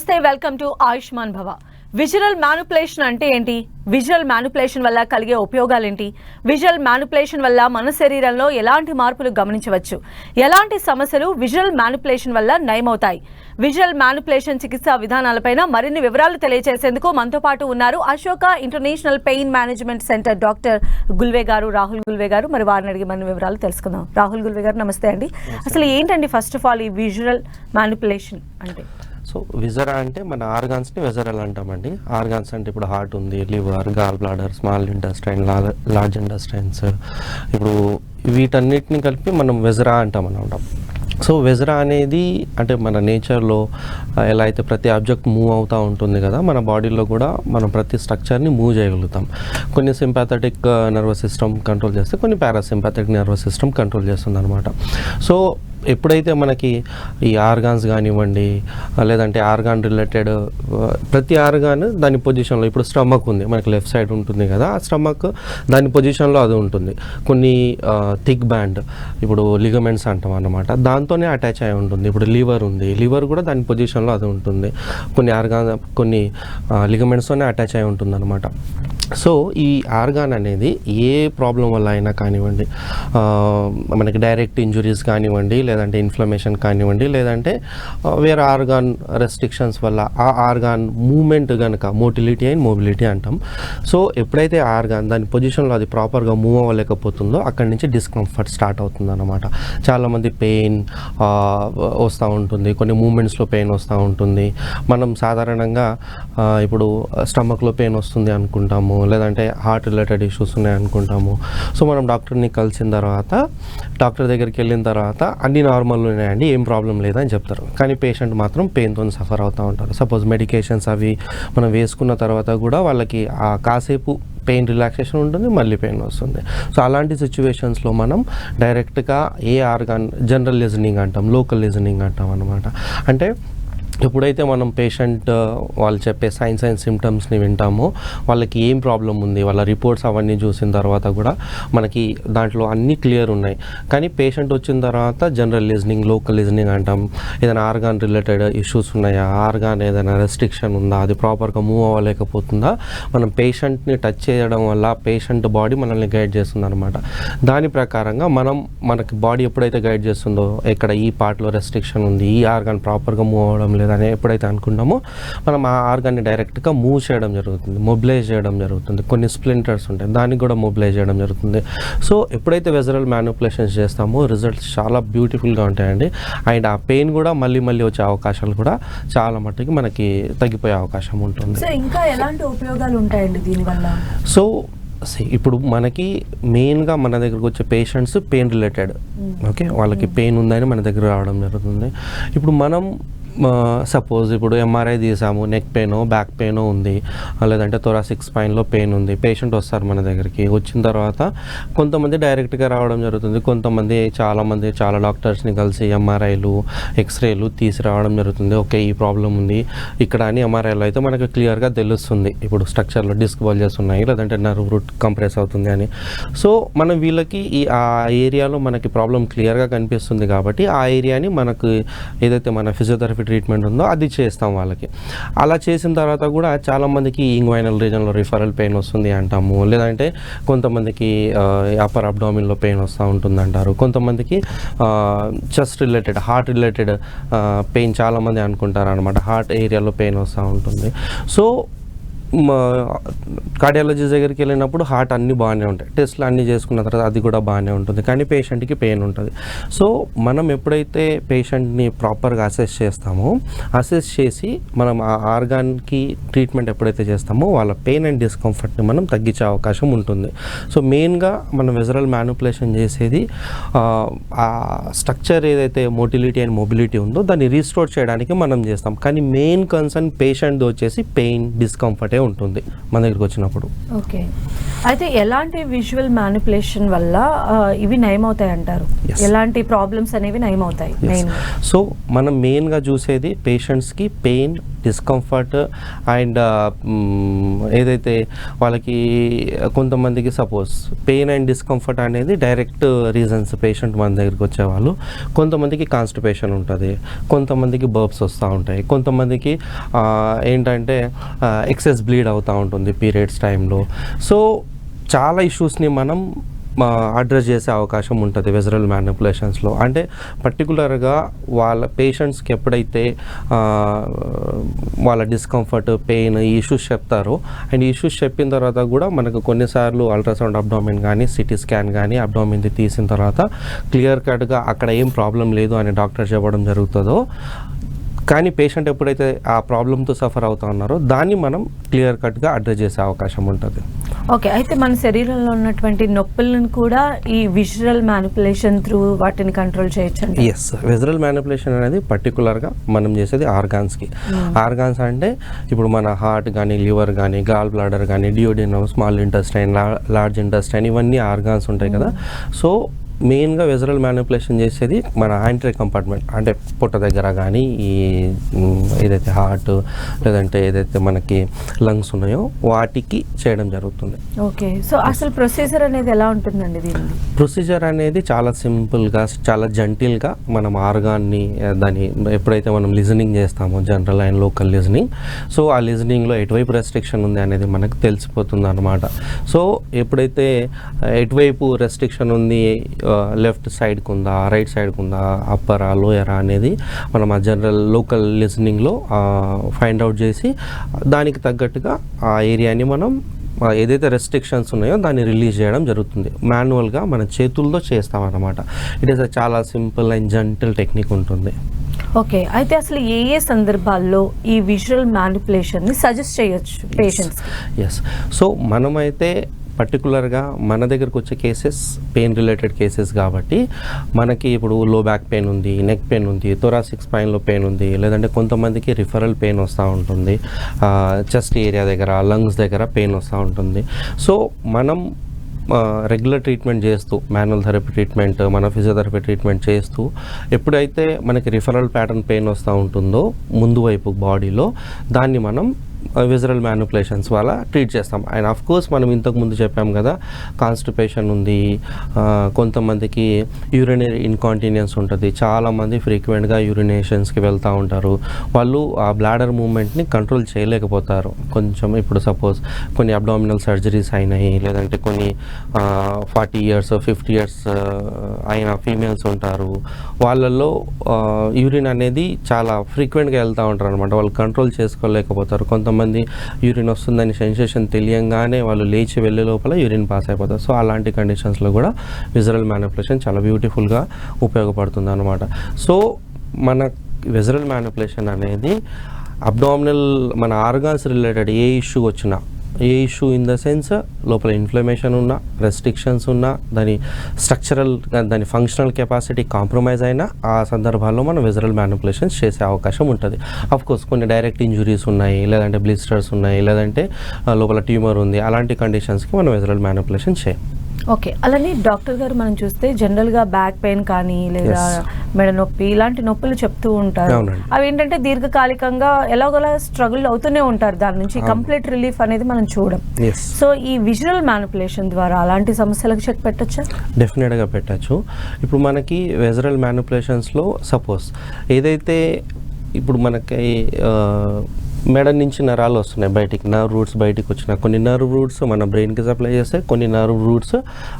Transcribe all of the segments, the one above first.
నమస్తే welcome to Ayushman భవ. Visual manipulation అంటే ఏంటి? విజువల్ మ్యానుపులేషన్ వల్ల కలిగే ఉపయోగాలేంటి? విజువల్ మ్యానుపులేషన్ వల్ల మన శరీరంలో ఎలాంటి మార్పులు గమనించవచ్చు? ఎలాంటి సమస్యలు విజువల్ మ్యానుపులేషన్ వల్ల నయమవుతాయి? విజువల్ మ్యానుపులేషన్ చికిత్సా విధానాలపైన మరిన్ని వివరాలు తెలియజేసేందుకు మనతో పాటు ఉన్నారు Ashoka international pain management centre doctor Gulve గారు రాహుల్ గుల్వే గారు. మరి వారిని అడిగి మన వివరాలు తెలుసుకుందాం. రాహుల్ గుల్వే గారు నమస్తే అండి. అసలు ఏంటండి ఫస్ట్ ఆఫ్ ఆల్ ఈ విజువల్ మ్యానుపులేషన్ అంటే? సో విజరా అంటే మన ఆర్గాన్స్ని విజరల్ అంటామండి. ఆర్గాన్స్ అంటే ఇప్పుడు హార్ట్ ఉంది liver gall bladder small intestine large intestines. ఇప్పుడు వీటన్నిటిని కలిపి మనం వెజరా అంటాం. అనమాట సో వెజరా అనేది అంటే మన నేచర్లో ఎలా అయితే ప్రతి ఆబ్జెక్ట్ మూవ్ అవుతూ ఉంటుంది కదా మన బాడీలో కూడా మనం ప్రతి స్ట్రక్చర్ని మూవ్ చేయగలుగుతాం. కొన్ని సింపాథెటిక్ నర్వస్ సిస్టమ్ కంట్రోల్ చేస్తే కొన్ని పారాసింపాథెటిక్ నర్వస్ సిస్టమ్ కంట్రోల్ చేస్తుంది అనమాట సో ఎప్పుడైతే మనకి ఈ ఆర్గాన్స్ కానివ్వండి లేదంటే ఆర్గాన్ రిలేటెడ్ ప్రతి ఆర్గాన్ దాని పొజిషన్లో ఇప్పుడు స్టమక్ ఉంది మనకి లెఫ్ట్ సైడ్ ఉంటుంది కదా ఆ స్టమక్ దాని పొజిషన్లో అది ఉంటుంది. కొన్ని థిక్ బ్యాండ్ ఇప్పుడు లిగమెంట్స్ అంటాం అన్నమాట దాంతోనే అటాచ్ అయి ఉంటుంది. ఇప్పుడు లివర్ ఉంది లివర్ కూడా దాని పొజిషన్లో అది ఉంటుంది. కొన్ని ఆర్గాన్ కొన్ని లిగమెంట్స్తోనే అటాచ్ అయి ఉంటుంది అనమాట సో ఈ ఆర్గాన్ అనేది ఏ ప్రాబ్లం వల్ల అయినా కానివ్వండి మనకి డైరెక్ట్ ఇంజురీస్ కానివ్వండి లేదంటే ఇన్ఫ్లమేషన్ కానివ్వండి లేదంటే uh, వేరే ఆర్గాన్ రెస్ట్రిక్షన్స్ వల్ల ఆ ఆర్గాన్ మూమెంట్ కనుక మోటిలిటీ అండ్ మొబిలిటీ అంటాం. సో ఎప్పుడైతే ఆర్గాన్ దాని పొజిషన్లో అది ప్రాపర్గా మూవ్ అవ్వలేకపోతుందో అక్కడి నుంచి డిస్కంఫర్ట్ స్టార్ట్ అవుతుంది అనమాట చాలామంది పెయిన్ uh, వస్తూ ఉంటుంది. కొన్ని మూమెంట్స్లో పెయిన్ వస్తూ ఉంటుంది. మనం సాధారణంగా uh, ఇప్పుడు స్టమక్లో పెయిన్ వస్తుంది అనుకుంటాము లేదంటే హార్ట్ రిలేటెడ్ ఇష్యూస్ ఉన్నాయి అనుకుంటాము సో మనం డాక్టర్ని కలిసిన తర్వాత డాక్టర్ దగ్గరికి వెళ్ళిన తర్వాత అన్ని నార్మల్ ఉన్నాయండి ఏం ప్రాబ్లం లేదని చెప్తారు. కానీ పేషెంట్ మాత్రం పెయిన్తో సఫర్ అవుతూ ఉంటారు. సపోజ్ మెడికేషన్స్ అవి మనం వేసుకున్న తర్వాత కూడా వాళ్ళకి ఆ కాసేపు పెయిన్ రిలాక్సేషన్ ఉంటుంది మళ్ళీ పెయిన్ వస్తుంది. సో అలాంటి సిచ్యువేషన్స్లో మనం డైరెక్ట్గా ఏ ఆర్గాన్ జనరల్ లిజనింగ్ అంటాం లోకల్ లిజనింగ్ అంటాం అనమాట అంటే ఎప్పుడైతే మనం పేషెంట్ వాళ్ళు చెప్పే సైన్స్ అండ్ సిమ్టమ్స్ని వింటామో వాళ్ళకి ఏం ప్రాబ్లం ఉంది వాళ్ళ రిపోర్ట్స్ అవన్నీ చూసిన తర్వాత కూడా మనకి దాంట్లో అన్నీ క్లియర్ ఉన్నాయి. కానీ పేషెంట్ వచ్చిన తర్వాత జనరల్ లిజనింగ్ లోకల్ లిజనింగ్ అంటాం. ఏదైనా ఆర్గాన్ రిలేటెడ్ ఇష్యూస్ ఉన్నాయా? ఆర్గాన్ ఏదైనా రెస్ట్రిక్షన్ ఉందా? అది ప్రాపర్గా మూవ్ అవ్వలేకపోతుందా? మనం పేషెంట్ని టచ్ చేయడం వల్ల పేషెంట్ బాడీ మనల్ని గైడ్ చేస్తుంది అనమాట దాని ప్రకారంగా మనం మనకి బాడీ ఎప్పుడైతే గైడ్ చేస్తుందో ఇక్కడ ఈ పార్ట్లో రెస్ట్రిక్షన్ ఉంది ఈ ఆర్గాన్ ప్రాపర్గా మూవ్ అవ్వడం లేదని ఎప్పుడైతే అనుకుంటామో మనం ఆ ఆర్గాన్ని డైరెక్ట్గా మూవ్ చేయడం జరుగుతుంది మొబిలైజ్ చేయడం జరుగుతుంది. కొన్ని స్ప్లింటర్స్ ఉంటాయి దానికి కూడా మొబిలైజ్ చేయడం జరుగుతుంది. సో ఎప్పుడైతే వెజరల్ మ్యానుపులేషన్స్ చేస్తామో రిజల్ట్స్ చాలా బ్యూటిఫుల్గా ఉంటాయండి. అండ్ ఆ పెయిన్ కూడా మళ్ళీ మళ్ళీ వచ్చే అవకాశాలు కూడా చాలా మట్టుకి మనకి తగ్గిపోయే అవకాశం ఉంటుంది. సో ఇంకా ఎలాంటి ఉపయోగాలు ఉంటాయండి దీనివల్ల? సో ఇప్పుడు మనకి మెయిన్గా మన దగ్గరకు వచ్చే పేషెంట్స్ పెయిన్ రిలేటెడ్. ఓకే వాళ్ళకి పెయిన్ ఉందని మన దగ్గర రావడం జరుగుతుంది. ఇప్పుడు మనం సపోజ్ ఇప్పుడు ఎంఆర్ఐ తీసాము నెక్ పెయిన్ బ్యాక్ పెయిన్ ఉంది. లేదంటే థొరాసిక్ స్పైన్లో పెయిన్ ఉంది. పేషెంట్ వస్తారు మన దగ్గరికి. వచ్చిన తర్వాత కొంతమంది డైరెక్ట్గా రావడం జరుగుతుంది. కొంతమంది చాలామంది చాలా డాక్టర్స్ని కలిసి ఎంఆర్ఐలు ఎక్స్రేలు తీసి రావడం జరుగుతుంది. ఓకే ఈ ప్రాబ్లం ఉంది. ఇక్కడ అని ఎంఆర్ఐలో అయితే మనకు క్లియర్గా తెలుస్తుంది. ఇప్పుడు స్ట్రక్చర్లో డిస్క్ బల్జెస్ ఉన్నాయి లేదంటే నర్వ్ రూట్ కంప్రెస్ అవుతుంది అని. సో మనం వీళ్ళకి ఈ ఆ ఏరియాలో మనకి ప్రాబ్లం క్లియర్గా కనిపిస్తుంది కాబట్టి ఆ ఏరియాని మనకు ఏదైతే మన ఫిజియోథెరపీ ట్రీట్మెంట్ ఉందో అది చేస్తాం వాళ్ళకి. అలా చేసిన తర్వాత కూడా చాలామందికి ఇంగ్వైనల్ రీజన్లో రిఫరల్ పెయిన్ వస్తుంది అంటాము. లేదంటే కొంతమందికి అప్పర్ అబ్డామిన్లో పెయిన్ వస్తూ ఉంటుంది అంటారు కొంతమందికి chest related heart related pain చాలామంది అనుకుంటారు అనమాట హార్ట్ ఏరియాలో పెయిన్ వస్తూ ఉంటుంది. సో మా కార్డియాలజీ దగ్గరికి వెళ్ళినప్పుడు హార్ట్ అన్నీ బాగానే ఉంటాయి. టెస్ట్లు అన్నీ చేసుకున్న తర్వాత అది కూడా బాగానే ఉంటుంది. కానీ పేషెంట్కి పెయిన్ ఉంటుంది. సో మనం ఎప్పుడైతే పేషెంట్ని ప్రాపర్గా అసెస్ చేస్తామో అసెస్ చేసి మనం ఆ ఆర్గాన్కి ట్రీట్మెంట్ ఎప్పుడైతే చేస్తామో వాళ్ళ పెయిన్ అండ్ డిస్కంఫర్ట్ని మనం తగ్గించే అవకాశం ఉంటుంది. సో మెయిన్గా మనం వెజరల్ మ్యానుపులేషన్ చేసేది ఆ, ఆ స్ట్రక్చర్ ఏదైతే మోటిలిటీ అండ్ మొబిలిటీ ఉందో దాన్ని రీస్టోర్ చేయడానికి మనం చేస్తాం. కానీ మెయిన్ కన్సర్న్ పేషెంట్ వచ్చేసి పెయిన్ డిస్కంఫర్టే ఉంటుంది మన దగ్గరికి వచ్చినప్పుడు. ఓకే. అయితే ఎలాంటి విజువల్ మ్యానిపులేషన్ వల్ల ఇవి నయమవుతాయి అంటారు. ఎలాంటి ప్రాబ్లమ్స్ అనేవి నయమవుతాయి సో మనం మెయిన్గా చూసేది పేషెంట్స్కి పెయిన్ డిస్కంఫర్ట్ అండ్ ఏదైతే వాళ్ళకి కొంతమందికి సపోజ్ పెయిన్ అండ్ డిస్కంఫర్ట్ అనేది డైరెక్ట్ రీజన్స్ పేషెంట్ మన దగ్గరికి వచ్చేవాళ్ళు. కొంతమందికి కాన్స్టిపేషన్ ఉంటుంది కొంతమందికి బర్బ్స్ వస్తూ ఉంటాయి కొంతమందికి ఏంటంటే ఎక్సెస్ బ్లీడ్ అవుతూ ఉంటుంది పీరియడ్స్ టైంలో. సో చాలా ఇష్యూస్ని మనం అడ్రస్ చేసే అవకాశం ఉంటుంది వెజరల్ మ్యానిపులేషన్స్లో. అంటే పర్టికులర్గా వాళ్ళ పేషెంట్స్కి ఎప్పుడైతే వాళ్ళ డిస్కంఫర్ట్ పెయిన్ ఈ ఇష్యూస్ చెప్తారో అండ్ ఇష్యూస్ చెప్పిన తర్వాత కూడా మనకు కొన్నిసార్లు అల్ట్రాసౌండ్ అబ్డామిన్ కానీ సిటీ స్కాన్ కానీ అబ్డామిన్ది తీసిన తర్వాత క్లియర్ కట్గా అక్కడ ఏం ప్రాబ్లం లేదు అని డాక్టర్ చెప్పడం జరుగుతుందో కానీ పేషెంట్ ఎప్పుడైతే ఆ ప్రాబ్లంతో సఫర్ అవుతా ఉన్నారో దాన్ని మనం క్లియర్ కట్గా అడ్రస్ చేసే అవకాశం ఉంటుంది. ఓకే అయితే మన శరీరంలో ఉన్నటువంటి నొప్పులను కూడా ఈ విజువల్ మ్యానిపులేషన్ త్రూ వాటిని కంట్రోల్ చేయొచ్చు ఎస్ వెజరల్ మ్యానిపులేషన్ అనేది పర్టికులర్గా మనం చేసేది ఆర్గాన్స్కి ఆర్గాన్స్ అంటే ఇప్పుడు మన హార్ట్ కానీ లివర్ కానీ గాల్ బ్లాడర్ కానీ duodenum small intestine large intestine ఇవన్నీ ఆర్గాన్స్ ఉంటాయి కదా. సో మెయిన్గా వెజరల్ మ్యానిపులేషన్ చేసేది మన ఆంట్రీ కంపార్ట్మెంట్ అంటే పొట్ట దగ్గర కానీ ఈ ఏదైతే హార్ట్ లేదంటే ఏదైతే మనకి లంగ్స్ ఉన్నాయో వాటికి చేయడం జరుగుతుంది. ఓకే. సో అసలు ప్రొసీజర్ అనేది ఎలా ఉంటుందండి ప్రొసీజర్ అనేది చాలా సింపుల్గా చాలా జంటిల్గా మనం ఆర్గాన్ని దాన్ని ఎప్పుడైతే మనం లిజనింగ్ చేస్తామో general and local listening so ఆ లిజనింగ్లో ఎటువైపు రెస్ట్రిక్షన్ ఉంది అనేది మనకు తెలిసిపోతుంది అనమాట సో ఎప్పుడైతే ఎటువైపు రెస్ట్రిక్షన్ ఉంది లెఫ్ట్ సైడ్కి ఉందా రైట్ సైడ్కి ఉందా అప్పరా లోయరా అనేది మనం ఆ జనరల్ లోకల్ లిజనింగ్లో ఫైండ్ అవుట్ చేసి దానికి తగ్గట్టుగా ఆ ఏరియాని మనం ఏదైతే రెస్ట్రిక్షన్స్ ఉన్నాయో దాన్ని రిలీజ్ చేయడం జరుగుతుంది. మాన్యువల్గా మన చేతులతో చేస్తామన్నమాట ఇట్ ఈస్ చాలా సింపుల్ అండ్ జంటల్ టెక్నిక్ ఉంటుంది. ఓకే అయితే అసలు ఏ ఏ సందర్భాల్లో ఈ విజువల్ మ్యానిపులేషన్ని సజెస్ట్ చేయొచ్చు పేషెంట్స్ ఎస్ సో మనమైతే పర్టికులర్గా మన దగ్గరకు వచ్చే కేసెస్ పెయిన్ రిలేటెడ్ కేసెస్ కాబట్టి మనకి ఇప్పుడు లో బ్యాక్ పెయిన్ ఉంది నెక్ పెయిన్ ఉంది థొరాసిక్ స్పైన్లో పెయిన్ ఉంది లేదంటే కొంతమందికి రిఫరల్ పెయిన్ వస్తూ ఉంటుంది చెస్ట్ ఏరియా దగ్గర లంగ్స్ దగ్గర పెయిన్ వస్తూ ఉంటుంది. సో మనం రెగ్యులర్ ట్రీట్మెంట్ చేస్తూ మాన్యువల్ థెరపీ ట్రీట్మెంట్ మన ఫిజియోథెరపీ ట్రీట్మెంట్ చేస్తూ ఎప్పుడైతే మనకి రిఫరల్ ప్యాటర్న్ పెయిన్ వస్తూ ఉంటుందో ముందు వైపు బాడీలో దాన్ని మనం విజరల్ మ్యానుపులేషన్స్ వల్ల ట్రీట్ చేస్తాం. అండ్ ఆఫ్ కోర్స్ మనం ఇంతకు ముందు చెప్పాం కదా కాన్స్టిపేషన్ ఉంది uh, కొంతమందికి యూరినరీ ఇన్కాంటినియన్స్ ఉంటుంది. చాలామంది ఫ్రీక్వెంట్గా యూరినేషన్స్కి వెళ్తూ ఉంటారు. వాళ్ళు ఆ బ్లాడర్ మూమెంట్ని కంట్రోల్ చేయలేకపోతారు. కొంచెం ఇప్పుడు సపోజ్ కొన్ని అబ్డామినల్ సర్జరీస్ అయినాయి లేదంటే కొన్ని ఫార్టీ ఇయర్స్ ఫిఫ్టీ ఇయర్స్ అయిన ఫీమేల్స్ ఉంటారు. వాళ్ళల్లో uh, యూరిన్ అనేది చాలా ఫ్రీక్వెంట్గా వెళ్తూ ఉంటారు అనమాట వాళ్ళు కంట్రోల్ చేసుకోలేకపోతారు. కొంతమంది యూరిన్ వస్తుందని సెన్సేషన్ తెలియంగానే వాళ్ళు లేచి వెళ్ళే లోపల యూరిన్ పాస్ అయిపోతారు. సో అలాంటి కండిషన్స్లో కూడా విజరల్ మ్యానిపులేషన్ చాలా బ్యూటిఫుల్గా ఉపయోగపడుతుంది అనమాట సో మన విజరల్ మ్యానిపులేషన్ అనేది అబ్డామినల్ మన ఆర్గాన్స్ రిలేటెడ్ ఏ ఇష్యూ వచ్చినా ఏ ఇష్యూ ఇన్ ద సెన్స్ లోపల ఇన్ఫ్లమేషన్ ఉన్నా రెస్ట్రిక్షన్స్ ఉన్నా దాని స్ట్రక్చరల్ దాని ఫంక్షనల్ కెపాసిటీ కాంప్రమైజ్ అయినా ఆ సందర్భాల్లో మనం విజరల్ మ్యానిపులేషన్స్ చేసే అవకాశం ఉంటుంది. అఫ్ కోర్స్ కొన్ని డైరెక్ట్ ఇంజురీస్ ఉన్నాయి లేదంటే బ్లిస్టర్స్ ఉన్నాయి లేదంటే లోపల ట్యూమర్ ఉంది అలాంటి కండిషన్స్కి మనం విజరల్ మ్యానిపులేషన్ చేయం. ఓకే. అలానే డాక్టర్ గారు మనం చూస్తే జనరల్గా బ్యాక్ పెయిన్ కానీ లేదా. మెడ నొప్పి ఇలాంటి నొప్పులు చెప్తూ ఉంటారు. అవి ఏంటంటే దీర్ఘకాలికంగా ఎలాగోలా స్ట్రగుల్ అవుతూనే ఉంటారు. దాని నుంచి. కంప్లీట్ రిలీఫ్ అనేది మనం చూడం. సో ఈ విజువల్ మ్యానిపులేషన్ ద్వారా అలాంటి సమస్యలకు చెక్ పెట్టచ్చా? డెఫినెట్గా పెట్టచ్చు. ఇప్పుడు మనకి వెజరల్ మ్యానిపులేషన్స్లో సపోజ్ ఏదైతే ఇప్పుడు మనకి మెడ నుంచి నరాలు వస్తున్నాయి బయటికి. నర్వ్ రూట్స్ బయటికి వచ్చిన. కొన్ని నర్వ్ రూట్స్ మన బ్రెయిన్కి సప్లై చేస్తాయి కొన్ని నర్వ్ రూట్స్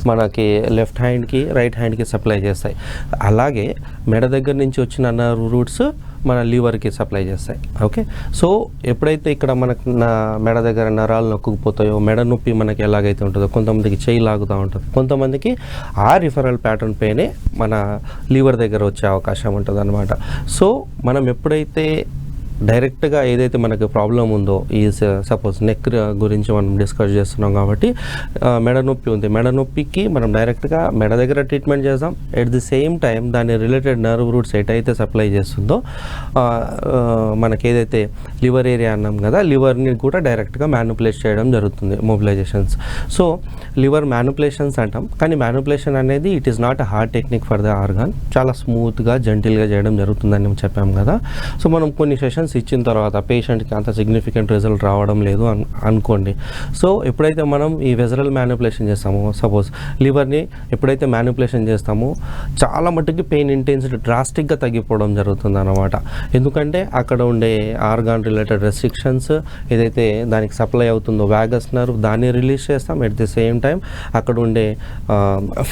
మనకి లెఫ్ట్ హ్యాండ్కి రైట్ హ్యాండ్కి సప్లై చేస్తాయి. అలాగే మెడ దగ్గర నుంచి వచ్చిన నర్వ్ రూట్స్ మన లివర్కి సప్లై చేస్తాయి. ఓకే? సో ఎప్పుడైతే ఇక్కడ మనకు నా మెడ దగ్గర నరాలు నొక్కుపోతాయో మెడ నొప్పి మనకి ఎలాగైతే ఉంటుందో కొంతమందికి చేయి లాగుతూ ఉంటుంది. కొంతమందికి ఆ రిఫరల్ ప్యాటర్న్ పైనే మన లివర్ దగ్గర వచ్చే అవకాశం ఉంటుంది అనమాట సో మనం ఎప్పుడైతే డైరెక్ట్గా ఏదైతే మనకి ప్రాబ్లం ఉందో ఈ సపోజ్ నెక్ గురించి మనం డిస్కస్ చేస్తున్నాం కాబట్టి మెడ నొప్పి ఉంది. మెడ నొప్పికి మనం డైరెక్ట్గా మెడ దగ్గర ట్రీట్మెంట్ చేస్తాం ఎట్ ది సేమ్ టైం దాని రిలేటెడ్ నర్వ్ రూట్స్ ఎటైతే సప్లై చేస్తుందో మనకి ఏదైతే లివర్ ఏరియా అన్నాం కదా లివర్ని కూడా డైరెక్ట్గా మ్యానుపులేట్ చేయడం జరుగుతుంది మొబిలైజేషన్స్ సో లివర్ మ్యానుపులేషన్స్ అంటాం. కానీ మ్యానుపులేషన్ అనేది it is not a hard technique for the organ. చాలా స్మూత్గా జెంటిల్గా చేయడం జరుగుతుందని మేము చెప్పాం కదా. సో మనం కొన్ని సెషన్స్ ఇచ్చిన తర్వాత పేషెంట్కి అంత సిగ్నిఫికెంట్ రిజల్ట్ రావడం లేదు అన్ అనుకోండి. సో ఎప్పుడైతే మనం ఈ వెజరల్ మ్యానుపులేషన్ చేస్తామో సపోజ్ లివర్ని ఎప్పుడైతే మ్యానుపులేషన్ చేస్తామో చాలా మట్టుకి పెయిన్ ఇంటెన్సిటీ డ్రాస్టిక్గా తగ్గిపోవడం జరుగుతుంది అనమాట ఎందుకంటే అక్కడ ఉండే ఆర్గాన్ రిలేటెడ్ రెస్ట్రిక్షన్స్ ఏదైతే దానికి సప్లై అవుతుందో వ్యాగస్ నర్వ్ దాన్ని రిలీజ్ చేస్తాం. ఎట్ ది సేమ్ టైం అక్కడ ఉండే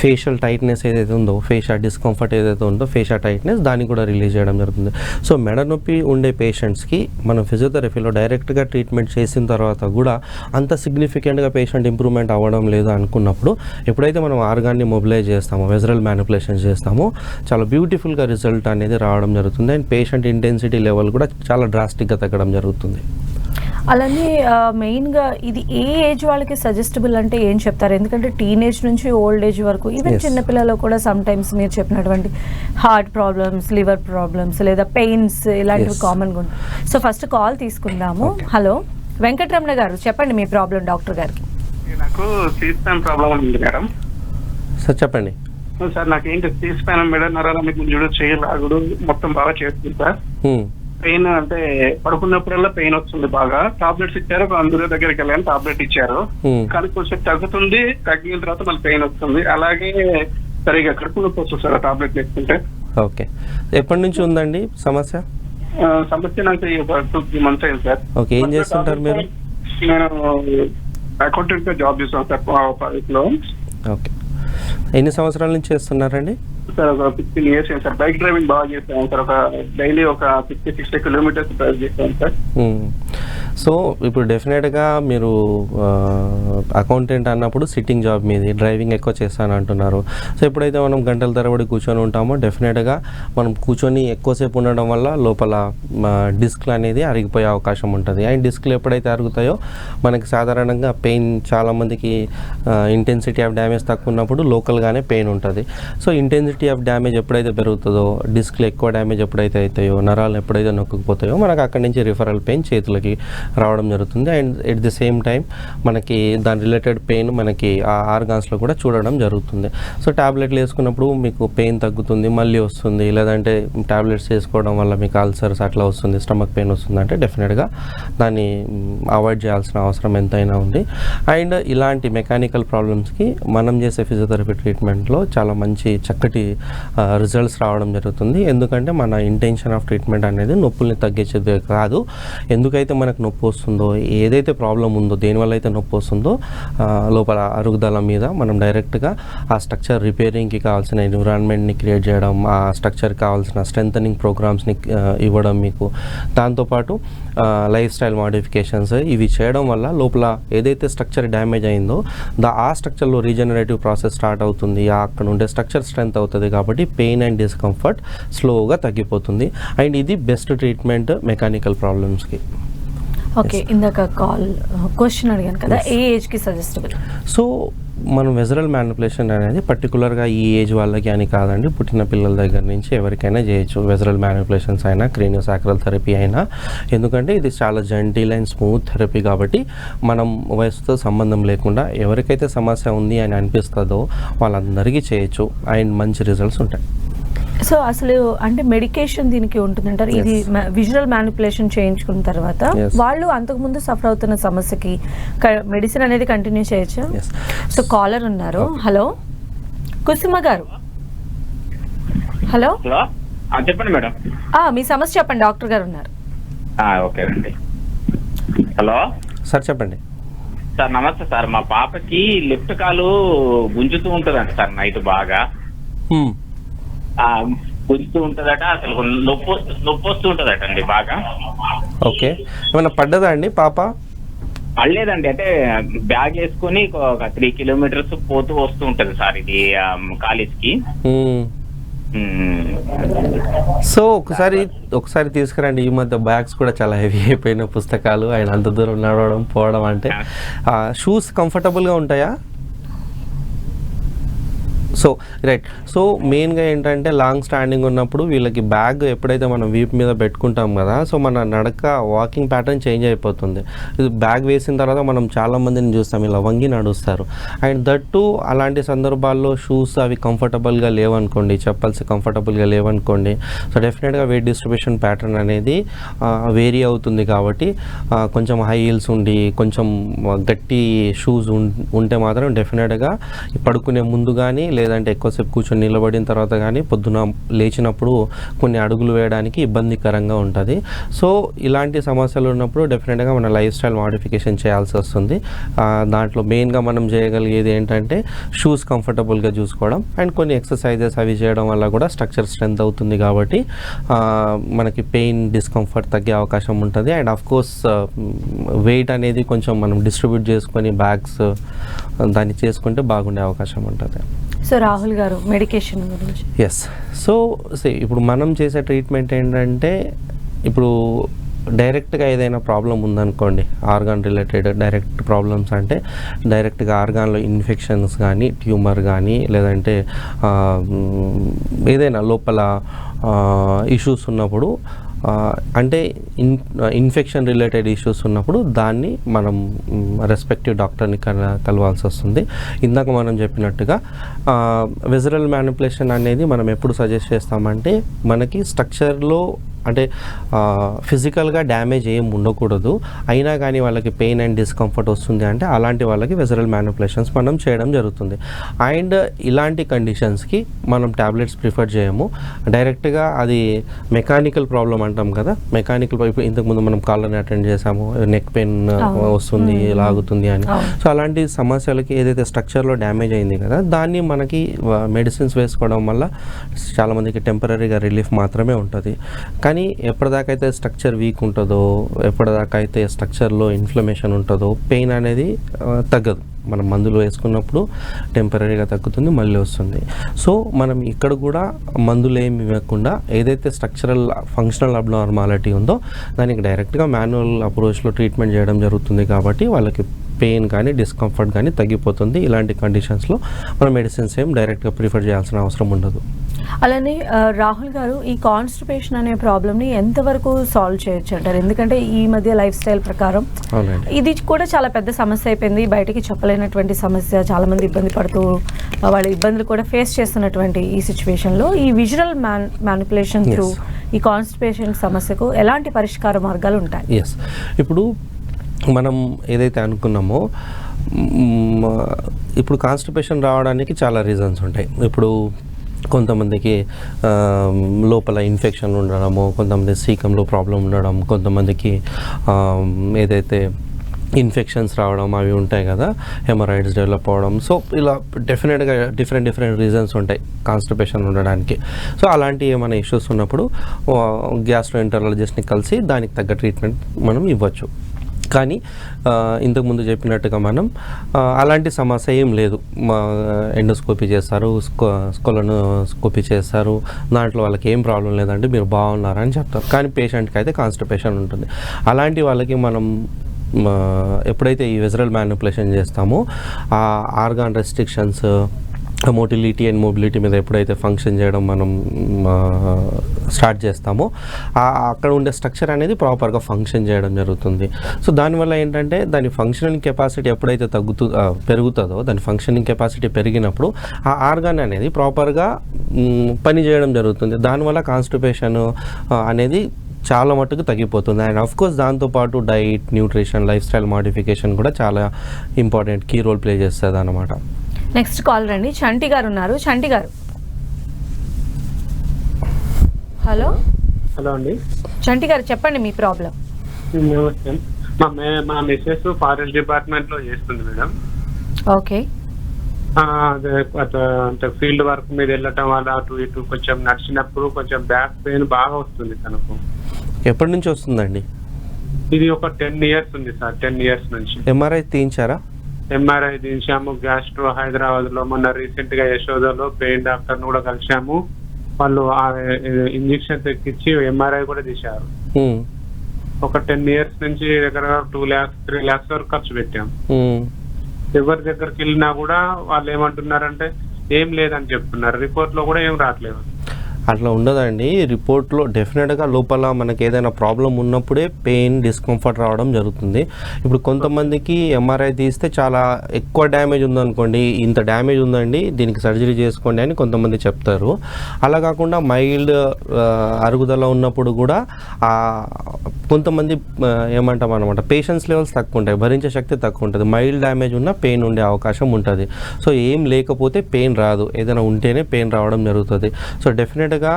ఫేషియల్ టైట్నెస్ ఏదైతే ఉందో ఫేషియా డిస్కంఫర్ట్ ఏదైతే ఉందో ఫేషియా టైట్నెస్ దాన్ని కూడా రిలీజ్ చేయడం జరుగుతుంది. సో మెడ నొప్పి ఉండే పేషెంట్స్కి మనం ఫిజియోథెరపీలో డైరెక్ట్గా ట్రీట్మెంట్ చేసిన తర్వాత కూడా అంత సిగ్నిఫికెంట్గా పేషెంట్ ఇంప్రూవ్మెంట్ అవ్వడం లేదు అనుకున్నప్పుడు ఎప్పుడైతే మనం ఆర్గాన్ని మొబిలైజ్ చేస్తామో వెజరల్ మ్యానిపులేషన్ చేస్తామో చాలా బ్యూటిఫుల్గా రిజల్ట్ అనేది రావడం జరుగుతుంది. అండ్ పేషెంట్ ఇంటెన్సిటీ లెవెల్ కూడా చాలా డ్రాస్టిక్గా తగ్గడం జరుగుతుంది. అలానే మెయిన్గా ఇది ఏ ఏజ్ వాళ్ళకి సజెస్టబుల్ అంటే ఏం చెప్తారు ఎందుకంటే టీనేజ్ నుంచి ఓల్డ్ ఏజ్ వరకు ఈవెన్. చిన్నపిల్లలు కూడా సమ్ టైమ్స్ మీరు చెప్పినటువంటి హార్ట్ ప్రాబ్లమ్స్ లివర్ ప్రాబ్లమ్స్ లేదా పెయిన్స్ ఇలాంటివి. కామన్గా ఉంటాయి సో ఫస్ట్ కాల్ తీసుకుందాము. హలో వెంకటరమణ గారు చెప్పండి మీ ప్రాబ్లం డాక్టర్ గారికి నాకు ప్రాబ్లం ఉంది మేడం సార్ చెప్పండి సార్ నాకు ఏంటి మేడం నరాల చేయలాగుడు మొత్తం బాగా చేస్తుంది సార్ Hmm. పెయిన్ అంటే పడుకున్నప్పుడల్లా పెయిన్ వస్తుంది బాగా. టాబ్లెట్స్ ఇచ్చారు అందరి దగ్గరికి వెళ్ళాను టాబ్లెట్ ఇచ్చారు. కానీ కొంచెం తగ్గుతుంది తగ్గిన తర్వాత మళ్ళీ పెయిన్ వస్తుంది. అలాగే సరిగా కడుపు నొప్పి వస్తుంది సార్ టాబ్లెట్ వేసుకుంటే ఓకే. ఎప్పటి నుంచి ఉందండి సమస్య? సమస్య నాకు టూ త్రీ మంత్స్ అయింది సార్. ఓకే, ఏం చేస్తుంటారు మీరు? నేను అకౌంటెంట్గా జాబ్ చేస్తాను సార్లో. ఓకే. ఎన్ని సంవత్సరాల నుంచి చేస్తున్నారండి? సార్ ఒక fifteen years sir bike driving బాగా చేస్తాను సార్ ఒక డైలీ ఒక ఫిఫ్టీ సిక్స్టీ కిలోమీటర్స్ డ్రైవ్ చేస్తాను సార్. సో ఇప్పుడు డెఫినెట్గా మీరు అకౌంటెంట్ అన్నప్పుడు సిట్టింగ్ జాబ్ మీది డ్రైవింగ్ ఎక్కువ చేస్తాను అంటున్నారు. సో ఎప్పుడైతే మనం గంటల తరబడి కూర్చొని ఉంటామో డెఫినెట్గా మనం కూర్చొని ఎక్కువసేపు ఉండడం వల్ల లోపల డిస్క్లు అనేది అరిగిపోయే అవకాశం ఉంటుంది. అండ్ డిస్క్లు ఎప్పుడైతే అరుగుతాయో మనకి సాధారణంగా పెయిన్ చాలామందికి ఇంటెన్సిటీ ఆఫ్ డ్యామేజ్ తక్కువ ఉన్నప్పుడు లోకల్గానే పెయిన్ ఉంటుంది. సో ఇంటెన్సిటీ ఆఫ్ డ్యామేజ్ ఎప్పుడైతే పెరుగుతుందో డిస్క్లు ఎక్కువ డ్యామేజ్ ఎప్పుడైతే అవుతాయో నరాలు ఎప్పుడైతే నొక్కుపోతాయో మనకు అక్కడి నుంచి రిఫరల్ పెయిన్ చేతులకి రావడం జరుగుతుంది. And at the same time మనకి దాని రిలేటెడ్ పెయిన్ మనకి ఆ ఆర్గాన్స్లో కూడా చూడడం జరుగుతుంది. సో ట్యాబ్లెట్లు వేసుకున్నప్పుడు మీకు పెయిన్ తగ్గుతుంది మళ్ళీ వస్తుంది. లేదంటే టాబ్లెట్స్ వేసుకోవడం వల్ల మీకు అల్సర్స్ అట్లా వస్తుంది స్టమక్ పెయిన్ వస్తుంది అంటే డెఫినెట్గా దాన్ని అవాయిడ్ చేయాల్సిన అవసరం ఎంతైనా ఉంది. అండ్ ఇలాంటి మెకానికల్ ప్రాబ్లమ్స్కి మనం చేసే ఫిజియోథెరపీ ట్రీట్మెంట్లో చాలా మంచి చక్కటి రిజల్ట్స్ రావడం జరుగుతుంది. ఎందుకంటే మన ఇంటెన్షన్ ఆఫ్ ట్రీట్మెంట్ అనేది నొప్పుల్ని తగ్గించేది కాదు. ఎందుకైతే మనకు నొప్పి నొప్పి వస్తుందో ఏదైతే ప్రాబ్లం ఉందో దేనివల్ల అయితే నొప్పి వస్తుందో లోపల అరుగుదల మీద మనం డైరెక్ట్గా ఆ స్ట్రక్చర్ రిపేరింగ్కి కావాల్సిన ఎన్విరాన్మెంట్ని క్రియేట్ చేయడం ఆ స్ట్రక్చర్ కావాల్సిన స్ట్రెంథనింగ్ ప్రోగ్రామ్స్ని ఇవ్వడం మీకు. దాంతోపాటు లైఫ్ స్టైల్ మాడిఫికేషన్స్ ఇవి చేయడం వల్ల లోపల ఏదైతే స్ట్రక్చర్ డ్యామేజ్ అయిందో దా ఆ స్ట్రక్చర్లో రీజనరేటివ్ ప్రాసెస్ స్టార్ట్ అవుతుంది. ఆ అక్కడ ఉండే స్ట్రక్చర్ స్ట్రెంత్ అవుతుంది కాబట్టి పెయిన్ అండ్ డిస్కంఫర్ట్ స్లోగా తగ్గిపోతుంది. అండ్ ఇది బెస్ట్ ట్రీట్మెంట్ మెకానికల్ ప్రాబ్లమ్స్కి ఓకే ఇందాక కాల్ క్వశ్చన్ అడిగాను కదా. ఏ ఏజ్కి సజెస్టబుల్ సో మనం వెజరల్ మ్యానిపులేషన్ అనేది పర్టికులర్గా ఈ ఏజ్ వాళ్ళకి అని కాదండి పుట్టిన పిల్లల దగ్గర నుంచి ఎవరికైనా చేయొచ్చు. వెజరల్ మ్యానిపులేషన్స్ అయినా క్రీనియోసాక్రల్ థెరపీ అయినా. ఎందుకంటే ఇది చాలా జెంటిల్ అండ్ స్మూత్ థెరపీ కాబట్టి మనం వయసుతో సంబంధం లేకుండా ఎవరికైతే సమస్య ఉంది అని అనిపిస్తుందో వాళ్ళందరికీ చేయొచ్చు. అండ్ మంచి రిజల్ట్స్ ఉంటాయి. సో అసలు అంటే మెడికేషన్ దీనికి ఉంటుందంటారు. ఇది. విజువల్ మ్యానిపులేషన్ చేయించుకున్న తర్వాత. వాళ్ళు అంతకుముందు సఫర్ అవుతున్న సమస్యకి మెడిసిన్ అనేది కంటిన్యూ చేయొచ్చు? సో కాలర్ ఉన్నారు. హలో కుసుమ గారు. హలో చెప్పండి మేడం. ఆ, మీ సమస్య చెప్పండి. డాక్టర్ గారు ఉన్నారు. ఆ, ఓకే అండి. హలో సార్ చెప్పండి. సార్ నమస్తే సార్. మా పాపకి లెఫ్ట్ కాలు గుంజుతూ ఉంటదంట సార్ నైట్ బాగా. Hmm. గుంజుతూ ఉంటదట అసలు నొప్పి నొప్పి వస్తూ ఉంటదట అండి బాగా. ఓకే. ఏమైనా పడ్డదా అండి పాప? పడలేదండి. అంటే బ్యాగ్ వేసుకొని ఒక త్రీ కిలోమీటర్స్ పోతూ వస్తూ ఉంటది సార్ ఇది కాలేజ్కి. సో ఒకసారి ఒకసారి తీసుకురండి. ఈ మధ్య బ్యాగ్స్ కూడా చాలా హెవీ అయిపోయిన పుస్తకాలు. ఆయన అంత దూరం నడవడం పోవడం అంటే. షూస్ కంఫర్టబుల్గా ఉంటాయా? సో రైట్ సో మెయిన్గా ఏంటంటే లాంగ్ స్టాండింగ్ ఉన్నప్పుడు వీళ్ళకి బ్యాగ్ ఎప్పుడైతే మనం వీప్ మీద పెట్టుకుంటాం కదా సో మన నడక వాకింగ్ ప్యాటర్న్ చేంజ్ అయిపోతుంది. ఇది బ్యాగ్ వేసిన తర్వాత మనం చాలామందిని చూస్తాం ఇలా వంగి నడుస్తారు. అండ్ దట్టు అలాంటి సందర్భాల్లో షూస్ అవి కంఫర్టబుల్గా లేవనుకోండి చెప్పల్స్ కంఫర్టబుల్గా లేవనుకోండి సో డెఫినెట్గా వెయిట్ డిస్ట్రిబ్యూషన్ ప్యాటర్న్ అనేది వేరీ అవుతుంది కాబట్టి కొంచెం హై హీల్స్ ఉండి కొంచెం గట్టి షూస్ ఉంటే మాత్రం డెఫినెట్గా పడుకునే ముందు కానీ లేదంటే ఎక్కువసేపు కూర్చొని నిలబడిన తర్వాత కానీ పొద్దున లేచినప్పుడు కొన్ని అడుగులు వేయడానికి ఇబ్బందికరంగా ఉంటుంది. సో ఇలాంటి సమస్యలు ఉన్నప్పుడు డెఫినెట్గా మన లైఫ్ స్టైల్ మాడిఫికేషన్ చేయాల్సి వస్తుంది. దాంట్లో మెయిన్గా మనం చేయగలిగేది ఏంటంటే షూస్ కంఫర్టబుల్గా చూసుకోవడం అండ్ కొన్ని ఎక్సర్సైజెస్ అవి చేయడం వల్ల కూడా స్ట్రక్చర్ స్ట్రెంత్ అవుతుంది కాబట్టి మనకి పెయిన్ డిస్కంఫర్ట్ తగ్గే అవకాశం ఉంటుంది. అండ్ ఆఫ్ కోర్స్ వెయిట్ అనేది కొంచెం మనం డిస్ట్రిబ్యూట్ చేసుకొని బ్యాగ్స్ దాన్ని చేసుకుంటే బాగుండే అవకాశం ఉంటుంది. సో రాహుల్ గారు మెడికేషన్ గురించి. ఎస్ సో సే ఇప్పుడు మనం చేసే ట్రీట్మెంట్ ఏంటంటే ఇప్పుడు డైరెక్ట్గా ఏదైనా ప్రాబ్లం ఉందనుకోండి ఆర్గాన్ రిలేటెడ్ డైరెక్ట్ ప్రాబ్లమ్స్ అంటే డైరెక్ట్గా ఆర్గాన్లో ఇన్ఫెక్షన్స్ కానీ ట్యూమర్ కానీ లేదంటే ఏదైనా లోపల ఇష్యూస్ ఉన్నప్పుడు అంటే ఇన్ ఇన్ఫెక్షన్ రిలేటెడ్ ఇష్యూస్ ఉన్నప్పుడు దాన్ని మనం రెస్పెక్టివ్ డాక్టర్ని కల కలవాల్సి వస్తుంది. ఇందాక మనం చెప్పినట్టుగా వెజరల్ మ్యానిపులేషన్ అనేది మనం ఎప్పుడు సజెస్ట్ చేస్తామంటే మనకి స్ట్రక్చర్లో అంటే ఫిజికల్గా డ్యామేజ్ ఏం ఉండకూడదు. అయినా కానీ వాళ్ళకి పెయిన్ అండ్ డిస్కంఫర్ట్ వస్తుంది అంటే అలాంటి వాళ్ళకి వెజరల్ మ్యానిపులేషన్స్ మనం చేయడం జరుగుతుంది. అండ్ ఇలాంటి కండిషన్స్కి మనం ట్యాబ్లెట్స్ ప్రిఫర్ చేయము. డైరెక్ట్గా అది మెకానికల్ ప్రాబ్లం అంటాం కదా? మెకానికల్ ఇప్పుడు ఇంతకుముందు మనం కాళ్ళని అటెండ్ చేసాము నెక్ పెయిన్. వస్తుంది లాగుతుంది అని. సో అలాంటి సమస్యలకి ఏదైతే స్ట్రక్చర్లో డ్యామేజ్ అయింది కదా దాన్ని మనకి మెడిసిన్స్ వేసుకోవడం వల్ల చాలామందికి టెంపరీగా రిలీఫ్ మాత్రమే ఉంటుంది. కానీ ఎప్పటిదాకా అయితే స్ట్రక్చర్ వీక్ ఉంటుందో ఎప్పటిదాకా అయితే స్ట్రక్చర్లో ఇన్ఫ్లమేషన్ ఉంటుందో పెయిన్ అనేది తగ్గదు. మనం మందులు వేసుకున్నప్పుడు టెంపరీగా తగ్గుతుంది మళ్ళీ వస్తుంది. సో మనం ఇక్కడ కూడా మందులు ఏమి ఇవ్వకుండా ఏదైతే స్ట్రక్చరల్ ఫంక్షనల్ అబ్నార్మాలిటీ ఉందో దానికి డైరెక్ట్గా మాన్యువల్ అప్రోచ్లో ట్రీట్మెంట్ చేయడం జరుగుతుంది కాబట్టి వాళ్ళకి పెయిన్ కానీ డిస్కంఫర్ట్ కానీ తగ్గిపోతుంది. ఇలాంటి కండిషన్స్లో మనం మెడిసిన్స్ ఏం డైరెక్ట్గా ప్రిఫర్ చేయాల్సిన అవసరం ఉండదు. అలానే రాహుల్ గారు ఈ కాన్స్టిపేషన్ అనే ప్రాబ్లమ్ని ఎంతవరకు సాల్వ్ చేయొచ్చు అంటారు ఎందుకంటే ఈ మధ్య లైఫ్ స్టైల్ ప్రకారం ఇది కూడా చాలా పెద్ద సమస్య అయిపోయింది. బయటికి చెప్పలేనటువంటి సమస్య చాలా మంది ఇబ్బంది పడుతూ వాళ్ళ ఇబ్బందులు కూడా ఫేస్ చేస్తున్నటువంటి ఈ సిచ్యువేషన్లో ఈ విజువల్ మ్యాన్ మ్యానిపులేషన్. త్రూ ఈ కాన్స్టిపేషన్ సమస్యకు ఎలాంటి పరిష్కార మార్గాలు ఉంటాయి? ఎస్ ఇప్పుడు మనం ఏదైతే అనుకున్నామో ఇప్పుడు కాన్స్టిపేషన్ రావడానికి చాలా రీజన్స్ ఉంటాయి. ఇప్పుడు కొంతమందికి లోపల ఇన్ఫెక్షన్ ఉండడము కొంతమంది సీకంలో ప్రాబ్లం ఉండడం కొంతమందికి ఏదైతే ఇన్ఫెక్షన్స్ రావడం అవి ఉంటాయి కదా హెమరాయిడ్స్ డెవలప్ అవ్వడం సో ఇలా డెఫినెట్గా డిఫరెంట్ డిఫరెంట్ రీజన్స్ ఉంటాయి కాన్స్టిపేషన్ ఉండడానికి. సో అలాంటి ఏమైనా ఇష్యూస్ ఉన్నప్పుడు గ్యాస్ట్రో ఎంటరాలజిస్ట్ని కలిసి దానికి తగ్గ ట్రీట్మెంట్ మనం ఇవ్వచ్చు. కానీ ఇంతకుముందు చెప్పినట్టుగా మనం అలాంటి సమస్య ఏం లేదు. మా ఎండోస్కోపీ చేస్తారు స్కో స్కోలనోస్కోపీ చేస్తారు. దాంట్లో వాళ్ళకి ఏం ప్రాబ్లం లేదంటే మీరు బాగున్నారని చెప్తారు. కానీ పేషెంట్కి అయితే కాన్స్టిపేషన్ ఉంటుంది. అలాంటి వాళ్ళకి మనం ఎప్పుడైతే ఈ వెజరల్ మ్యానిపులేషన్ చేస్తామో ఆ organ restrictions motility and mobility మీద ఎప్పుడైతే ఫంక్షన్ చేయడం మనం స్టార్ట్ చేస్తామో అక్కడ ఉండే స్ట్రక్చర్ అనేది ప్రాపర్గా ఫంక్షన్ చేయడం జరుగుతుంది. సో దానివల్ల ఏంటంటే దాని ఫంక్షనింగ్ కెపాసిటీ ఎప్పుడైతే తగ్గుతూ పెరుగుతుందో దాని ఫంక్షనింగ్ కెపాసిటీ పెరిగినప్పుడు ఆ ఆర్గాన్ అనేది ప్రాపర్గా పని చేయడం జరుగుతుంది. దానివల్ల కాన్స్టిపేషన్ అనేది చాలా మట్టుకు తగ్గిపోతుంది. అండ్ ఆఫ్ కోర్స్ దాంతోపాటు diet nutrition lifestyle modification కూడా చాలా ఇంపార్టెంట్ కీ రోల్ ప్లే చేస్తుంది అనమాట నెక్స్ట్ కాల్ రండి. చంటి గారు ఉన్నారు. చంటి గారు. హలో? హలో అండి. చంటి గారు చెప్పండి మీ ప్రాబ్లం. నమస్తే. మా మే మా మిస్సెస్ ఫారెస్ట్ డిపార్ట్మెంట్లో చేస్తుంది మేడం. ఓకే. అంటే ఫీల్డ్ వర్క్ మీద వెళ్ళటం వల్ల అటు ఇటు కొంచెం నడిచినప్పుడు కొంచెం బ్యాక్ పెయిన్ బాగా వస్తుంది తనకు. ఎప్పటి నుంచి వస్తుందండి? ఇది ఒక టెన్ ఇయర్స్ ఉంది సార్. టెన్ ఇయర్స్ నుంచి. ఎంఆర్ఐ తీయించారా? ఎంఆర్ఐ తీసాము గ్యాస్ట్రో హైదరాబాద్లో మొన్న రీసెంట్గా యశోదలో పెయిన్ డాక్టర్ కూడా కలిసాము వాళ్ళు ఇంజెక్షన్ తెక్కించి ఎంఆర్ఐ కూడా తీశారు. ఒక టెన్ ఇయర్స్ నుంచి దగ్గర టూ ల్యాక్స్ త్రీ ల్యాక్స్ వరకు ఖర్చు పెట్టాం. ఎవరి దగ్గరికి వెళ్ళినా కూడా వాళ్ళు ఏమంటున్నారంటే ఏం లేదని చెప్తున్నారు. రిపోర్ట్లో కూడా ఏం రావట్లేదు. అట్లా ఉండదండి. రిపోర్ట్లో డెఫినెట్గా లోపల మనకి ఏదైనా ప్రాబ్లం ఉన్నప్పుడే పెయిన్ డిస్కంఫర్ట్ రావడం జరుగుతుంది. ఇప్పుడు కొంతమందికి ఎంఆర్ఐ తీస్తే చాలా ఎక్కువ డ్యామేజ్ ఉందనుకోండి. ఇంత డ్యామేజ్ ఉందండి దీనికి సర్జరీ చేసుకోండి అని కొంతమంది చెప్తారు. అలా కాకుండా మైల్డ్ అరుగుదల ఉన్నప్పుడు కూడా ఆ, కొంతమంది ఏమంటాం అనమాట పేషెన్స్ లెవెల్స్ తక్కువ ఉంటాయి భరించే శక్తి తక్కువ ఉంటుంది మైల్డ్ డ్యామేజ్ ఉన్న పెయిన్ ఉండే అవకాశం ఉంటుంది. సో ఏం లేకపోతే పెయిన్ రాదు. ఏదైనా ఉంటేనే పెయిన్ రావడం జరుగుతుంది. సో డెఫినెట్గా ఆ,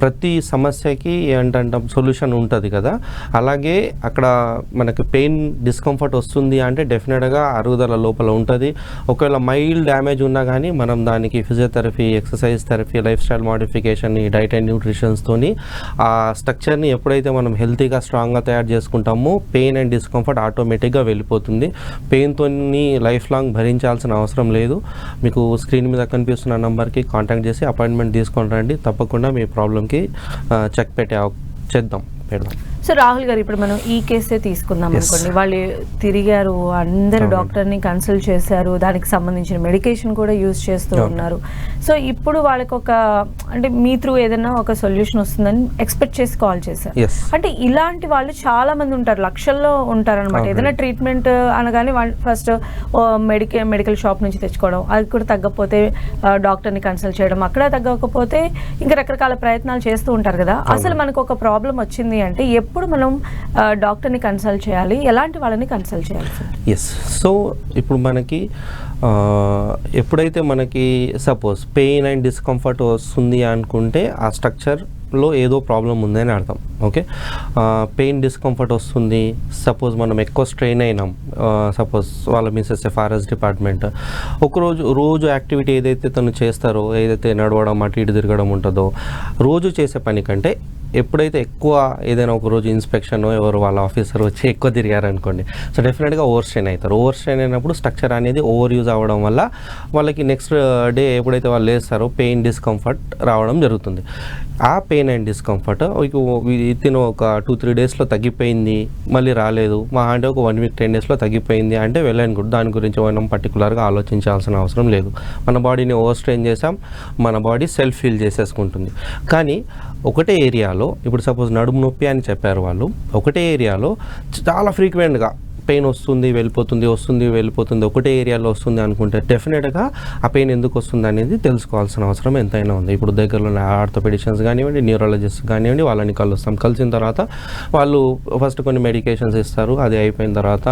ప్రతి సమస్యకి ఏంటంటాం సొల్యూషన్ ఉంటుంది కదా. అలాగే అక్కడ మనకి పెయిన్ డిస్కంఫర్ట్ వస్తుంది అంటే డెఫినెట్గా అరుగుదల లోపల ఉంటుంది. ఒకవేళ మైల్డ్ డ్యామేజ్ ఉన్నా కానీ మనం దానికి physiotherapy exercise therapy lifestyle modification diet and న్యూట్రిషన్స్తోని ఆ స్ట్రక్చర్ని ఎప్పుడైతే మనం హెల్తీగా స్ట్రాంగ్గా తయారు చేసుకుంటామో పెయిన్ అండ్ డిస్కంఫర్ట్ ఆటోమేటిక్గా వెళ్ళిపోతుంది. పెయిన్తో లైఫ్ లాంగ్ భరించాల్సిన అవసరం లేదు. మీకు స్క్రీన్ మీద కనిపిస్తున్న నెంబర్కి కాంటాక్ట్ చేసి అపాయింట్మెంట్ తీసుకొని రండి. తప్పకుండా మీ ప్రాబ్లంకి చెక్ పెట్టే చేద్దాం పెడదాం. సో రాహుల్ గారు ఇప్పుడు మనం ఈ కేసే తీసుకుందాం. అనుకోండి వాళ్ళు తిరిగారు అందరు. డాక్టర్ని కన్సల్ట్ చేశారు దానికి సంబంధించిన మెడికేషన్ కూడా యూజ్ చేస్తూ. ఉన్నారు సో ఇప్పుడు వాళ్ళకి ఒక అంటే మీ త్రూ ఏదైనా ఒక సొల్యూషన్ వస్తుందని ఎక్స్పెక్ట్ చేసి కాల్ చేశారు అంటే ఇలాంటి వాళ్ళు చాలా మంది ఉంటారు లక్షల్లో ఉంటారు అనమాట. ఏదైనా ట్రీట్మెంట్ అనగానే ఫస్ట్ మెడికల్ మెడికల్ షాప్ నుంచి తెచ్చుకోవడం అది కూడా తగ్గకపోతే డాక్టర్ని కన్సల్ట్ చేయడం అక్కడ తగ్గకపోతే ఇంకా రకరకాల ప్రయత్నాలు చేస్తూ ఉంటారు కదా అసలు. మనకు ఒక ప్రాబ్లం వచ్చింది అంటే ఎప్పుడు మనం డాక్టర్ని కన్సల్ట్ చేయాలి. ఎలాంటి వాళ్ళని కన్సల్ట్ చేయాలి ఎస్ సో ఇప్పుడు మనకి ఎప్పుడైతే మనకి సపోజ్ పెయిన్ అండ్ డిస్కంఫర్ట్ వస్తుంది అనుకుంటే ఆ స్ట్రక్చర్లో ఏదో ప్రాబ్లం ఉందని అర్థం. ఓకే? పెయిన్ డిస్కంఫర్ట్ వస్తుంది. సపోజ్ మనం ఎక్కువ స్ట్రెయిన్ అయినాం. సపోజ్ వాళ్ళ మిసెస్ ఫారెస్ట్ డిపార్ట్మెంట్. ఒకరోజు రోజు యాక్టివిటీ ఏదైతే తను చేస్తారో ఏదైతే నడవడం అటు ఇటు తిరగడం ఉంటుందో రోజు చేసే పని కంటే ఎప్పుడైతే ఎక్కువ ఏదైనా ఒక రోజు ఇన్స్పెక్షన్ ఎవరు వాళ్ళ ఆఫీసర్ వచ్చి ఎక్కువ తిరిగారనుకోండి సో డెఫినెట్గా ఓవర్ స్ట్రెయిన్ అవుతారు ఓవర్ స్ట్రెయిన్ అయినప్పుడు స్ట్రక్చర్ అనేది ఓవర్ యూజ్ అవ్వడం వల్ల వాళ్ళకి నెక్స్ట్ డే ఎప్పుడైతే వాళ్ళు లేస్తారో పెయిన్ డిస్కంఫర్ట్ రావడం జరుగుతుంది. ఆ పెయిన్ అండ్ డిస్కంఫర్ట్ వితిన్ ఒక టూ త్రీ డేస్లో తగ్గిపోయింది మళ్ళీ రాలేదు. మా అంటే ఒక వన్ వీక్ టెన్ డేస్లో తగ్గిపోయింది అంటే వెళ్ళాను గుడ్ దాని గురించి మనం పర్టికులర్గా ఆలోచించాల్సిన అవసరం లేదు. మన బాడీని ఓవర్ స్ట్రెయిన్ చేసాం మన బాడీ సెల్ఫ్ ఫీల్ చేసేసుకుంటుంది. కానీ ఒకటే ఏరియాలో ఇప్పుడు సపోజ్ నడుము నొప్పి అని చెప్పారు వాళ్ళు ఒకటే ఏరియాలో చాలా ఫ్రీక్వెంట్గా పెయిన్ వస్తుంది వెళ్ళిపోతుంది వస్తుంది వెళ్ళిపోతుంది ఒకటే ఏరియాలో వస్తుంది అనుకుంటే డెఫినెట్గా ఆ పెయిన్ ఎందుకు వస్తుంది అనేది తెలుసుకోవాల్సిన అవసరం ఎంతైనా ఉంది. ఇప్పుడు దగ్గరలో ఉన్న ఆర్థోపెడిషన్స్ కానివ్వండి న్యూరాలజిస్ట్ కానివ్వండి వాళ్ళని కలుస్తాం. కలిసిన తర్వాత వాళ్ళు ఫస్ట్ కొన్ని మెడికేషన్స్ ఇస్తారు. అది అయిపోయిన తర్వాత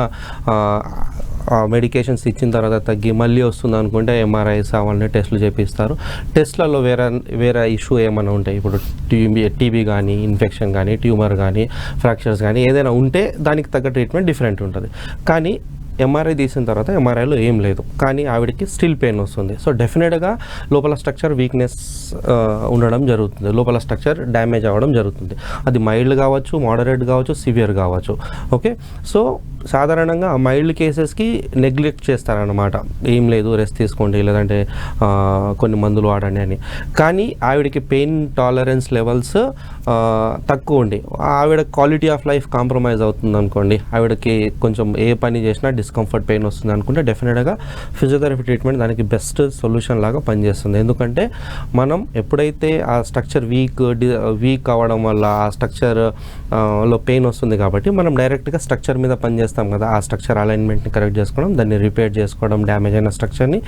మెడికేషన్స్ ఇచ్చిన తర్వాత తగ్గి మళ్ళీ వస్తుంది అనుకుంటే ఎంఆర్ఐస్ అవన్నీ టెస్టులు చేపిస్తారు. టెస్ట్లలో వేరే వేరే ఇష్యూ ఏమైనా ఉంటాయి? ఇప్పుడు టీబీ టీబీ కానీ ఇన్ఫెక్షన్ కానీ ట్యూమర్ కానీ ఫ్రాక్చర్స్ కానీ ఏదైనా ఉంటే దానికి తగ్గ ట్రీట్మెంట్ డిఫరెంట్ ఉంటుంది. కానీ ఎంఆర్ఐ తీసిన తర్వాత ఎంఆర్ఐలో ఏం లేదు. కానీ ఆవిడకి స్టిల్ పెయిన్ వస్తుంది. సో డెఫినెట్గా లోపల స్ట్రక్చర్ వీక్నెస్ ఉండడం జరుగుతుంది. లోపల స్ట్రక్చర్ డ్యామేజ్ అవ్వడం జరుగుతుంది. అది మైల్డ్ కావచ్చు మోడరేట్ కావచ్చు సివియర్ కావచ్చు. ఓకే? సో సాధారణంగా మైల్డ్ కేసెస్కి నెగ్లెక్ట్ చేస్తారనమాట ఏం లేదు రెస్ట్ తీసుకోండి లేదంటే కొన్ని మందులు వాడండి అని. కానీ ఆవిడకి పెయిన్ టాలరెన్స్ లెవెల్స్ తక్కువ ఉండి. ఆవిడ క్వాలిటీ ఆఫ్ లైఫ్ కాంప్రమైజ్ అవుతుంది అనుకోండి. ఆవిడకి కొంచెం ఏ పని చేసినా డిస్కంఫర్ట్ పెయిన్ వస్తుంది అనుకుంటే డెఫినెట్గా ఫిజియోథెరపీ ట్రీట్మెంట్ దానికి బెస్ట్ సొల్యూషన్ లాగా పనిచేస్తుంది. ఎందుకంటే మనం ఎప్పుడైతే ఆ స్ట్రక్చర్ వీక్ వీక్ అవ్వడం వల్ల ఆ స్ట్రక్చర్ లో పెయిన్ వస్తుంది కాబట్టి మనం డైరెక్ట్గా స్ట్రక్చర్ మీద పనిచేస్తాం కదా. ఆ స్ట్రక్చర్ అలైన్మెంట్ని కరెక్ట్ చేసుకోవడం దాన్ని రిపేర్ చేసుకోవడం డ్యామేజ్ అయిన స్ట్రక్చర్ని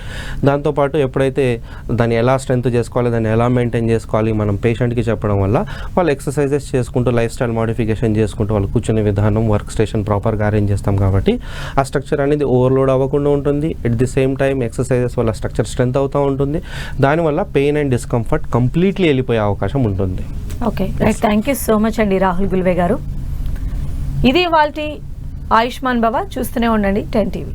దాంతోపాటు ఎప్పుడైతే దాన్ని ఎలా స్ట్రెంత్ చేసుకోవాలి దాన్ని ఎలా మెయింటైన్ చేసుకోవాలి మనం పేషెంట్కి చెప్పడం వల్ల వాళ్ళు ఎక్సర్సైజెస్ చేసుకుంటూ లైఫ్ స్టైల్ మోడిఫికేషన్ చేసుకుంటూ వాళ్ళు కూర్చునే విధానం వర్క్ స్టేషన్ ప్రాపర్గా అరేంజ్ చేస్తాం కాబట్టి ఆ స్ట్రక్చర్ అనేది ఓవర్లోడ్ అవ్వకుండా ఉంటుంది. At the same time exercises వల్ల స్ట్రక్చర్ స్ట్రెంత్ అవుతూ ఉంటుంది. దానివల్ల పెయిన్ అండ్ డిస్కంఫర్ట్ కంప్లీట్లీ వెళ్ళిపోయే అవకాశం ఉంటుంది. Okay thank you so much అండి రాహుల్ గుల్వే గారు. ఇది వాళ్ళ ఆయుష్మాన్ భవ చూస్తూనే ఉండండి టెన్ టీవీ.